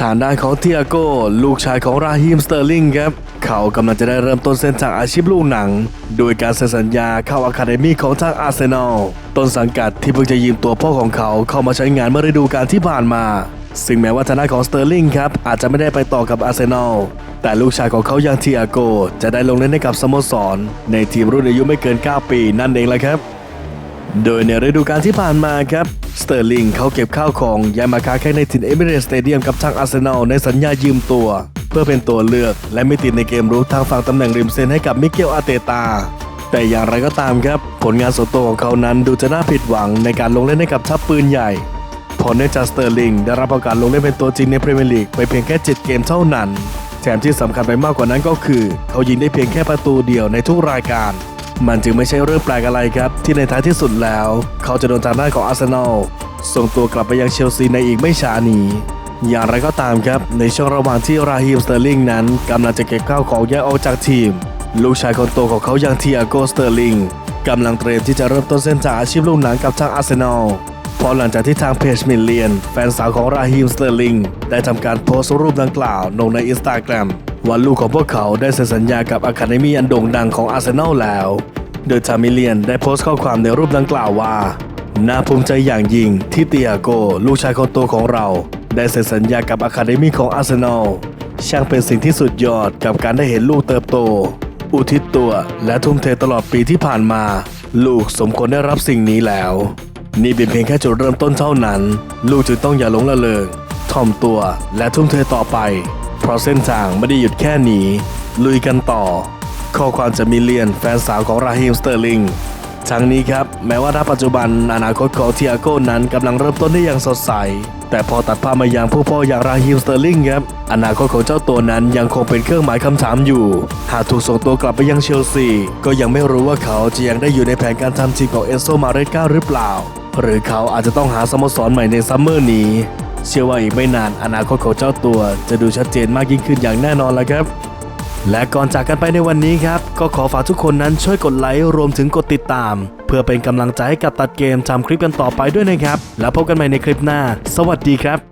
ฐานด้านของเทียโก้ ลูกชายของราฮิมสเตอร์ลิงครับ เขากำลังจะได้เริ่มต้นเส้นทางอาชีพลูกหนัง โดยการเซ็นสัญญาเข้าอะคาเดมี่ของทางอาร์เซนอลต้นสังกัดที่เพิ่งจะยืมตัวพ่อของเขาเข้ามาใช้งานเมื่อฤดูกาลที่ผ่านมา ซึ่งแม้ว่าทางด้านของสเตอร์ลิงครับ อาจจะไม่ได้ไปต่อกับอาร์เซนอลแต่ลูกชายของเขาอย่างเทียโก้จะได้ลงเล่นให้กับสโมสร ในทีมรุ่นอายุไม่เกิน 9 ปีนั่นเองแหละครับ โดยในฤดูกาลที่ผ่านมาครับ สเตอร์ลิงเขาเก็บข้าวของย้ายมาค้าแข่งในถิ่นเอมิเรตสเตเดียมกับทางอาร์เซนอลในสัญญายืมตัว เพื่อเป็นตัวเลือกและไม่ติดในเกมรุกทางฝั่งตำแหน่งริมเส้นให้กับมิเกลอาเตตา แต่อย่างไรก็ตามครับ ผลงานส่วนตัวของเขานั้นดูจะน่าผิดหวังในการลงเล่นให้กับทัพปืนใหญ่เพอเนื่องจากสเตอร์ลิงได้รับโอกาสลงเล่นเป็นตัวจริงในพรีเมียร์ลีกไปเพียงแค่ 7 เกมเท่านั้นแถมที่สำคัญไปมากกว่านั้นก็คือ เขายิงได้เพียงแค่ประตูเดียวในทุกรายการ มันจึงไม่ใช่เรื่องแปลกอะไรครับ ที่ในท้ายที่สุดแล้ว เขาจะโดนทางด้านของอาร์เซนอลส่งตัวกลับไปยังเชลซีในอีกไม่ช้านี้อย่างไรก็ตามครับ ในช่วงระหว่างที่ราฮิมสเตอร์ลิงนั้นกำลังจะเก็บข้าวของแยกออกจากทีม ลูกชายคนโตของเขาอย่างเทียโกสเตอร์ลิงกำลังเตรียมที่จะเริ่มต้นเส้นทางอาชีพลูกหนังกับทางอาร์เซนอลพอหลังจากที่ทางเพจมิลเลียน แฟนสาวของราฮิมสเตอร์ลิงได้ทำการโพสต์รูปดังกล่าวลงในอินสตาแกรม ว่าลูกของพวกเขาได้เซ็นสัญญากับอะคาเดมีอันโด่งดังของอาร์เซนอลแล้ว โดยทามิเลียนได้โพสต์ข้อความในรูปดังกล่าวว่า น่าภูมิใจอย่างยิ่งที่เตียโก ลูกชายคนโตของเรา ได้เซ็นสัญญากับอะคาเดมีของอาร์เซนอล ช่างเป็นสิ่งที่สุดยอดกับการได้เห็นลูกเติบโต อุทิศตัวและทุ่มเทตลอดปีที่ผ่านมา ลูกสมควรได้รับสิ่งนี้แล้ว นี่เป็นเพียงแค่จุดเริ่มต้นเท่านั้น ลูกจึงต้องอย่าหลงละเลงถ่อมตัวและทุ่มเทต่อไป ราะเส้นทางไม่ได้หยุดแค่นี้ ลุยกันต่อ ข้อความจะมีเลียนแฟนสาวของราฮิมสเตอร์ลิงทั้งนี้ครับ แม้ว่าณปัจจุบันอนาคตของเทียโก้นั้นกำลังเริ่มต้นได้อย่างสดใส แต่พอตัดภาพมายังผู้พ่ออย่างราฮิมสเตอร์ลิงครับ อนาคตของเจ้าตัวนั้นยังคงเป็นเครื่องหมายคำถามอยู่ หากถูกส่งตัวกลับไปยังเชลซี ก็ยังไม่รู้ว่าเขาจะยังได้อยู่ในแผนการทำทีมของเอนโซมาเรสกาหรือเปล่า หรือเขาอาจจะต้องหาสโมสรใหม่ในซัมเมอร์นี้ เชื่อว่าอีกไม่นานอนาคตของเจ้าตัวจะดูชัดเจนมากยิ่งขึ้นอย่างแน่นอนแล้วครับ และก่อนจากกันไปในวันนี้ครับ ก็ขอฝากทุกคนนั้นช่วยกดไลค์รวมถึงกดติดตาม เพื่อเป็นกำลังใจให้กับตัดเกมทำคลิปกันต่อไปด้วยนะครับ แล้วพบกันใหม่ในคลิปหน้า สวัสดีครับ